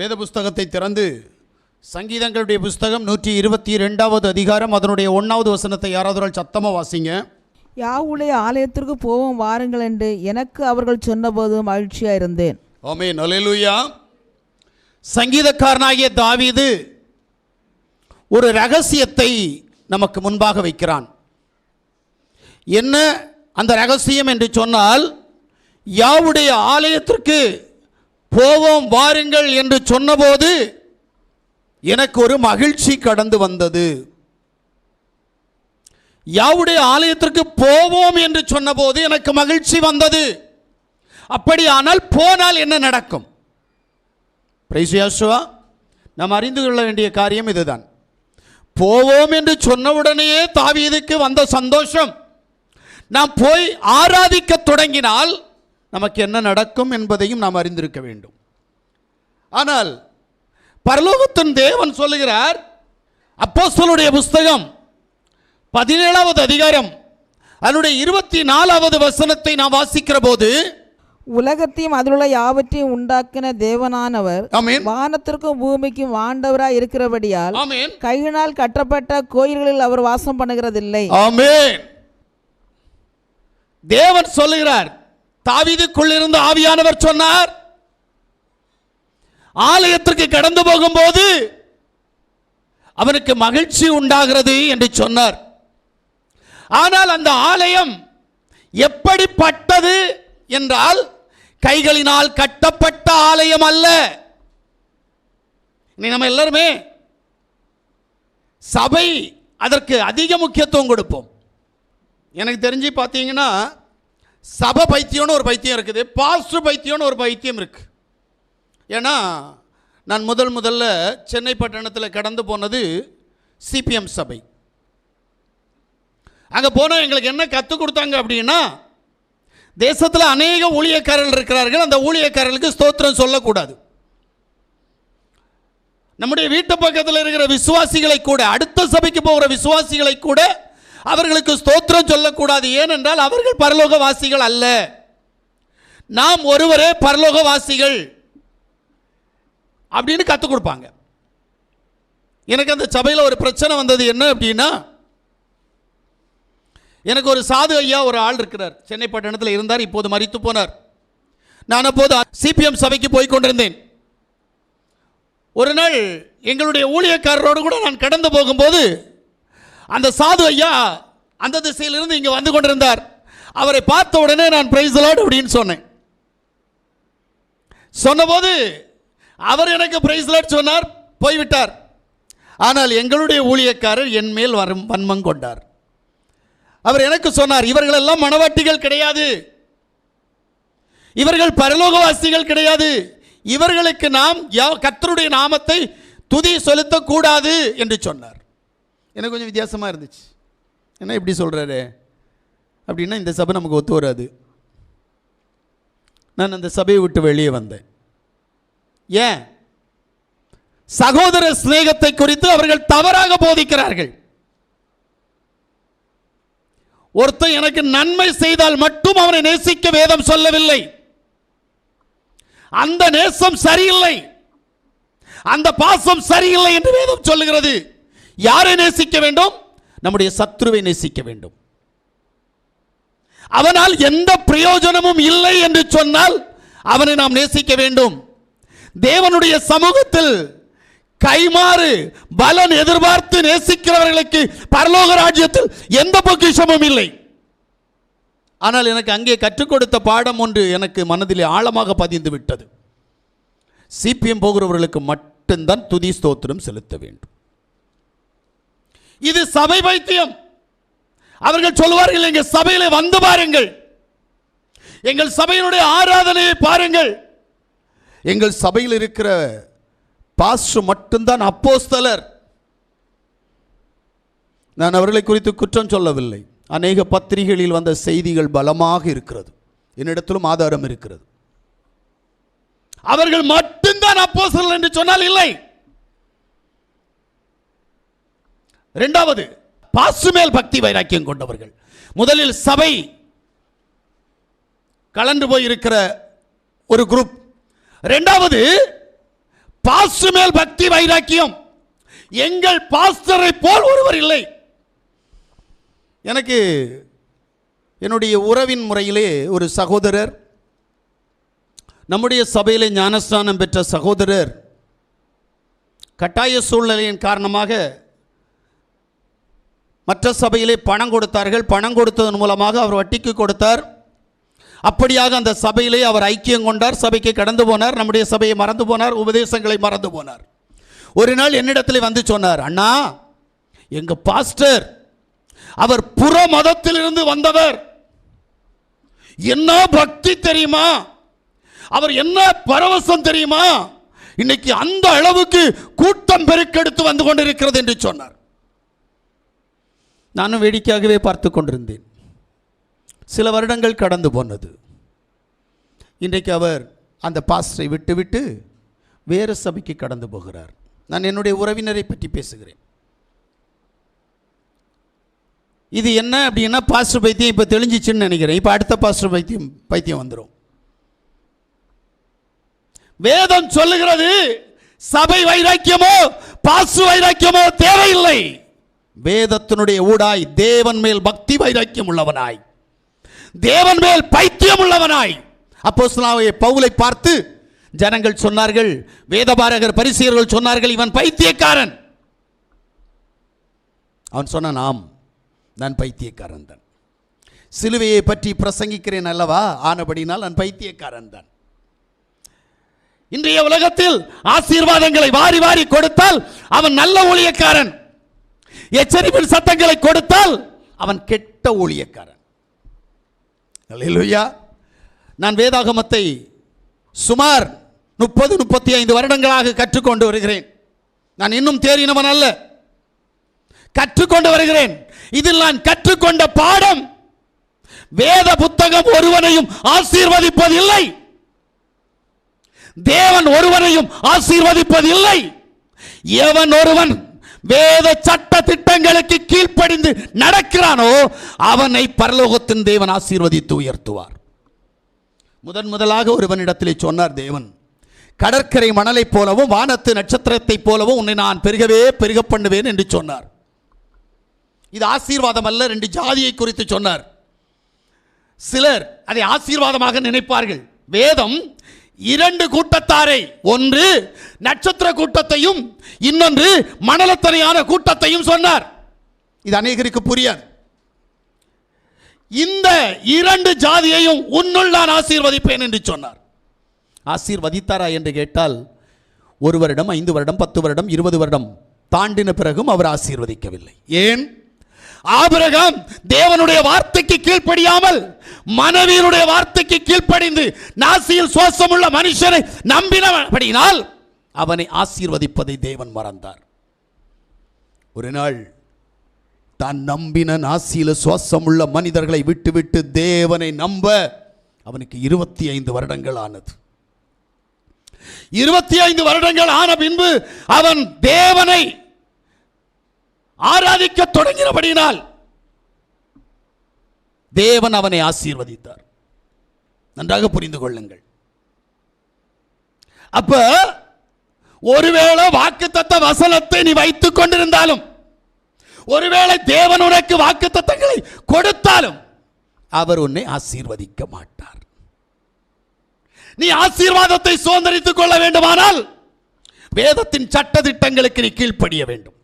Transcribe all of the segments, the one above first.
வேத புஸ்தகத்தை திறந்து சங்கீதங்களுடைய புஸ்தகம் நூற்றி இருபத்தி ரெண்டாவது அதிகாரம் அதனுடைய ஒன்றாவது வசனத்தை யாராவது சத்தமாக வாசிங்க. யாவுடைய ஆலயத்திற்கு போவோம் வாருங்கள் என்று எனக்கு அவர்கள் சொன்னபோது மகிழ்ச்சியாக இருந்தேன். ஆமே நலைலுயா சங்கீதக்காரனாகிய தாவீது ஒரு ரகசியத்தை நமக்கு முன்பாக வைக்கிறான். என்ன அந்த ரகசியம் என்று சொன்னால் யாவுடைய ஆலயத்திற்கு போவோம் வாருங்கள் என்று சொன்னபோது எனக்கு ஒரு மகிழ்ச்சி கடந்து வந்தது. யாவுடைய ஆலயத்திற்கு போவோம் என்று சொன்னபோது எனக்கு மகிழ்ச்சி வந்தது. அப்படியானால் போனால் என்ன நடக்கும்? பிரைசியாசுவா நாம் அறிந்து கொள்ள வேண்டிய காரியம் இதுதான். போவோம் என்று சொன்னவுடனேயே தாவீதுக்கு வந்த சந்தோஷம். நாம் போய் ஆராதிக்க தொடங்கினால் நமக்கு என்ன நடக்கும் என்பதையும் நாம் அறிந்திருக்க வேண்டும். ஆனால் பரலோகத்தின் தேவன் சொல்லுகிறார் அப்போஸ்தலருடைய புஸ்தகம் பதினேழாவது அதிகாரம் அதனுடைய இருபத்தி நாலாவது வசனத்தை நாம் வாசிக்கிற போது உலகத்தையும் அதிலுள்ள யாவற்றையும் உண்டாக்கின தேவனானவர் ஆமென். வானத்திற்கும் பூமிக்கும் ஆண்டவராய் இருக்கிறபடியால் கையினால் கட்டப்பட்ட கோயில்களில் அவர் வாசம் பண்ணுகிறதில்லை. ஆமென். தேவன் சொல்லுகிறார் தாவீதுக்குள் ஆவியானவர் சொன்னார் ஆலயத்திற்கு கடந்து போகும்போது அவனுக்கு மகிழ்ச்சி உண்டாகிறது என்று சொன்னார். ஆனால் அந்த ஆலயம் எப்படிப்பட்டது என்றால் கைகளினால் கட்டப்பட்ட ஆலயம் அல்ல. நீ நம்ம எல்லாருமே சபை அதற்கு அதிக முக்கியத்துவம் கொடுப்போம். எனக்கு தெரிஞ்சு பார்த்தீங்கன்னா சபை பைத்தியம்னு ஒரு பைத்தியம் இருக்குது பாஸ்டர் பைத்தியம்னு ஒரு பைத்தியம் இருக்கு. ஏன்னா நான் முதல் முதல்ல சென்னை பட்டணத்தில் கடந்து போனது சிபிஎம் சபை. அங்கே போனால் எங்களுக்கு என்ன கற்றுக் கொடுத்தாங்க அப்படின்னா தேசத்தில் அநேக ஊழியக்காரர்கள் இருக்கிறார்கள் அந்த ஊழியக்காரர்களுக்கு ஸ்தோத்திரம் சொல்லக்கூடாது. நம்முடைய வீட்டு பக்கத்தில் இருக்கிற விசுவாசிகளை கூட அடுத்த சபைக்கு போகிற விசுவாசிகளை கூட அவர்களுக்கு ஸ்தோத்திரம் சொல்லக்கூடாது. ஏனென்றால் அவர்கள் பரலோகவாசிகள் அல்ல. நாம் ஒருவரே பரலோகவாசிகள் அப்படின்னு கற்றுக் கொடுப்பாங்க. எனக்கு அந்த சபையில் ஒரு பிரச்சனை வந்தது என்ன அப்படின்னா எனக்கு ஒரு சாது ஐயா ஒரு ஆள் இருக்கிறார். சென்னை பட்டணத்தில் இருந்தார் இப்போது மறித்து போனார். நான் அப்போது சிபிஎம் சபைக்கு போய் கொண்டிருந்தேன். ஒரு நாள் எங்களுடைய ஊழியக்காரரோடு கூட நான் கடந்து போகும்போது அந்த சாது ஐயா அந்த திசையிலிருந்து இங்கே வந்து கொண்டிருந்தார். அவரை பார்த்த உடனே நான் பிரைஸ் லார்ட் அப்படின்னு சொன்னேன். சொன்னபோது அவர் எனக்கு பிரைஸ் லார்ட் சொன்னார் போய்விட்டார். ஆனால் எங்களுடைய ஊழியக்காரர் என் மேல் வரும் வன்மம் கொண்டார். அவர் எனக்கு சொன்னார் இவர்களெல்லாம் மனவாட்டிகள் கிடையாது. இவர்கள் பரலோகவாசிகள் கிடையாது. இவர்களுக்கு நாம் யா- கர்த்தருடைய நாமத்தை துதி செலுத்தக்கூடாது என்று சொன்னார். எனக்கு கொஞ்சம் வித்தியாசமாக இருந்துச்சு. என்ன இப்படி சொல்கிறாரு அப்படின்னா இந்த சபை நமக்கு ஒத்து வராது. நான் அந்த சபையை விட்டு வெளியே வந்தேன். ஏன்? சகோதர சிநேகத்தை குறித்து அவர்கள் தவறாக போதிக்கிறார்கள். ஒருத்தன் எனக்கு நன்மை செய்தால் மட்டும் அவனை நேசிக்க வேதம் சொல்லவில்லை. அந்த நேசம் சரியில்லை. அந்த பாசம் சரியில்லை என்று வேதம் சொல்லுகிறது. யாரை நேசிக்க வேண்டும்? நம்முடைய சத்ருவை நேசிக்க வேண்டும். அவனால் எந்த பிரயோஜனமும் இல்லை என்று சொன்னால் அவனை நாம் நேசிக்க வேண்டும். தேவனுடைய சமூகத்தில் கைமாறு பலன் எதிர்பார்த்து நேசிக்கிறவர்களுக்கு பரலோக ராஜ்யத்தில் எந்த பொக்கிஷமும் இல்லை. ஆனால் எனக்கு அங்கே கற்றுக் கொடுத்த பாடம் ஒன்று எனக்கு மனதிலே ஆழமாக பதிந்து விட்டது சிபிஎம் போகிறவர்களுக்கு மட்டும்தான் துதி ஸ்தோத்திரம் செலுத்த வேண்டும். இது சபை வைத்தியம் அவர்கள் சொல்வார்கள் எங்கள் சபையில் வந்து பாருங்கள். எங்கள் சபையினுடைய ஆராதனையை பாருங்கள். எங்கள் சபையில் இருக்கிற பாஸ்டர் மட்டும்தான் அப்போஸ்தலர். நான் அவர்களை குறித்து குற்றம் சொல்லவில்லை. அநேக பத்திரிகைகளில் வந்த செய்திகள் பலமாக இருக்கிறது. என்னிடத்திலும் ஆதாரம் இருக்கிறது. அவர்கள் மட்டும்தான் அப்போஸ்தலர் என்று சொன்னால் இல்லை. இரண்டாவது பாசுமேல் பக்தி வைராக்கியம் கொண்டவர்கள். முதலில் சபை கலந்து போயிருக்கிற ஒரு குரூப் ரெண்டாவது பாசுமேல் பக்தி வைராக்கியம். எங்கள் பாஸ்டரை போல் ஒருவர் இல்லை. எனக்கு என்னுடைய உறவின் முறையிலே ஒரு சகோதரர் நம்முடைய சபையிலே ஞானஸ்தானம் பெற்ற சகோதரர் கட்டாய சூழ்நிலையின் காரணமாக மற்ற சபையிலே பணம் கொடுத்தார்கள். பணம் கொடுத்ததன் மூலமாக அவர் வட்டிக்கு கொடுத்தார். அப்படியாக அந்த சபையிலே அவர் ஐக்கியம் கொண்டார். சபைக்கு கடந்து போனார். நம்முடைய சபையை மறந்து போனார். உபதேசங்களை மறந்து போனார். ஒரு நாள் என்னிடத்தில் வந்து சொன்னார் அண்ணா எங்க பாஸ்டர் அவர் புற மதத்திலிருந்து வந்தவர். என்ன பக்தி தெரியுமா? அவர் என்ன பரவசம் தெரியுமா? இன்னைக்கு அந்த அளவுக்கு கூட்டம் பெருக்கெடுத்து வந்து கொண்டிருக்கிறது என்று சொன்னார். நானும் வேடிக்கையாகவே பார்த்து கொண்டிருந்தேன். சில வருடங்கள் கடந்து போனது. இன்றைக்கு அவர் அந்த பாஸ்டரை விட்டுவிட்டு வேறு சபைக்கு கடந்து போகிறார். நான் என்னுடைய உறவினரை பற்றி பேசுகிறேன். இது என்ன அப்படின்னா பாஸ்டர் பைத்தியம் இப்போ தெளிஞ்சிச்சுன்னு நினைக்கிறேன். இப்போ அடுத்த பாஸ்டர் பைத்தியம் பைத்தியம் வந்துடும் வேதம் சொல்லுகிறது சபை வைராக்கியமோ பாசு வைராக்கியமோ தேவையில்லை. வேதத்தினுடைய ஊடாய் தேவன் மேல் பக்தி வைராக்கியம் உள்ளவனாய். தேவன் மேல் பைத்தியம் உள்ளவனாய். அப்போ பவுலை பார்த்து ஜனங்கள் சொன்னார்கள் வேதபாரகர் பரிசெயர்கள் சொன்னார்கள் இவன் பைத்தியக்காரன். அவன் சொன்னான் ஆம் நான் பைத்தியக்காரன் தான். சிலுவையை பற்றி பிரசங்கிக்கிறேன் அல்லவா? ஆனபடினால் நான் பைத்தியக்காரன் தான். இன்றைய உலகத்தில் ஆசீர்வாதங்களை வாரி வாரி கொடுத்தால் அவன் நல்ல ஊழியக்காரன். எச்சரிப்பின் சத்தங்களை கொடுத்தால் அவன் கெட்ட ஊழியக்காரன். அல்லேலூயா. நான் வேதாகமத்தை சுமார் முப்பது முப்பத்தி ஐந்து வருடங்களாக கற்றுக்கொண்டு வருகிறேன். நான் இன்னும் தேறினவன் அல்ல. கற்றுக்கொண்டு வருகிறேன். இதில் நான் கற்றுக்கொண்ட பாடம் வேத புத்தகம் ஒருவனையும் ஆசீர்வதிப்பதில்லை. தேவன் ஒருவனையும் ஆசீர்வதிப்பதில்லை. எவன் ஒருவன் வேத சட்ட திட்டங்களுக்கு கீழ்ப்படிந்து நடக்கிறானோ அவனை பரலோகத்தின் தேவன் ஆசீர்வதித்து உயர்த்துவார். முதன் முதலாக ஒருவனிடத்திலே சொன்னார் தேவன் கடற்கரை மணலைப் போலவும் வானத்து நட்சத்திரத்தைப் போலவும் உன்னை நான் பெருகவே பெருக பண்ணுவேன் என்று சொன்னார். இது ஆசீர்வாதம் அல்ல ரெண்டு ஜாதியை குறித்து சொன்னார். சிலர் அதை ஆசீர்வாதமாக நினைப்பார்கள். வேதம் இரண்டு கூட்டத்தாரை ஒன்று நட்சத்திர கூட்டத்தையும் இன்னொன்று மணலத்தனையான கூட்டத்தையும் சொன்னார். இது அநேகருக்கு புரியாது. இந்த இரண்டு ஜாதியையும் உன்னுள் நான் ஆசீர்வதிப்பேன் என்று சொன்னார். ஆசீர்வதித்தாரா என்று கேட்டால் ஒரு வருடம் ஐந்து வருடம் பத்து வருடம் இருபது வருடம் தாண்டின பிறகும் அவர் ஆசீர்வதிக்கவில்லை. ஏன்? ஆபிரகாம் தேவனுடைய வார்த்தைக்கு கீழ்ப்படியாமல் மனைவியினுடைய வார்த்தைக்கு கீழ்ப்படிந்து நாசியில் சுவாசமுள்ள மனுஷனை நம்பினபடியினால் அவனை ஆசீர்வதிப்பதை தேவன் மறந்தார். ஒரு நாள் தான் நம்பின நாசியில சுவாசமுள்ள மனிதர்களை விட்டுவிட்டு தேவனை நம்ப அவனுக்கு இருபத்தி ஐந்து வருடங்கள் ஆனது. இருபத்தி ஐந்து வருடங்கள் ஆன பின்பு அவன் தேவனை ஆராதிக்க தொடங்கினபடியினால் தேவன் அவனை ஆசீர்வதித்தார். நன்றாக புரிந்து கொள்ளுங்கள். அப்ப ஒருவேளை வாக்குத்தத்த வசனத்தை நீ வைத்துக் கொண்டிருந்தாலும் ஒருவேளை தேவன் உனக்கு வாக்குத்தத்தங்களை கொடுத்தாலும் அவர் உன்னை ஆசீர்வதிக்க மாட்டார். நீ ஆசீர்வாதத்தை சுதந்திரித்துக் கொள்ள வேண்டுமானால் வேதத்தின் சட்ட திட்டங்களுக்கு நீ கீழ்ப்படிய வேண்டும்.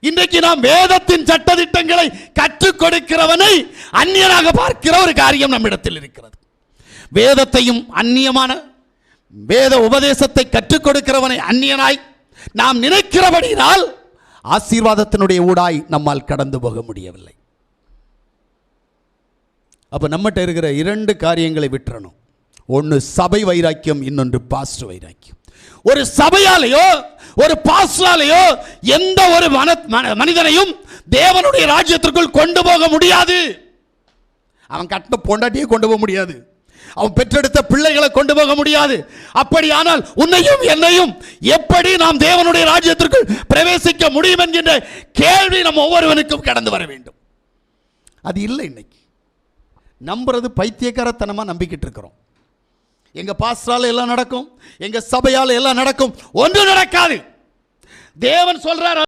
இன்றைக்கு நாம் வேதத்தின் சட்டதிட்டங்களை கற்றுக் கொடுக்கிறவனை அந்நியனாக பார்க்கிற ஒரு காரியம் நம்மிடத்தில் இருக்கிறது. வேதத்தையும் அந்நியமான வேத உபதேசத்தை கற்றுக் கொடுக்கிறவனை அந்நியனாய் நாம் நினைக்கிறபடினால் ஆசீர்வாதத்தினுடைய ஊடாய் நம்மால் கடந்து போக முடியவில்லை. அப்ப நம்மகிட்ட இருக்கிற இரண்டு காரியங்களை விட்டுறணும். ஒன்று சபை வைராக்கியம் இன்னொன்று பாஸ்ட் வைராக்கியம். ஒரு சபையாலேயோ ஒரு பாஸ்டாலேயோ எந்த ஒரு மன மன- மனிதனையும் தேவனுடைய ராஜ்யத்திற்குள் கொண்டு போக முடியாது. அவன் கட்டின பொண்டாட்டியை கொண்டு போக முடியாது. அவன் பெற்றெடுத்த பிள்ளைகளை கொண்டு போக முடியாது. அப்படியானால் உன்னையும் என்னையும் எப்படி நாம் தேவனுடைய ராஜ்யத்திற்குள் பிரவேசிக்க முடியும் என்கின்ற கேள்வி நம்ம ஒவ்வொருவனுக்கும் கடந்து வர வேண்டும். அது இல்லை இன்னைக்கு. நம்புறது பைத்தியக்காரத்தனமாக நம்பிக்கிட்டு இருக்கிறோம். எங்க பாஸ்டரால எல்லாம் நடக்கும் எங்க சபையால் எல்லாம் நடக்கும். ஒன்றும் நடக்காது. தேவன் சொல்றார்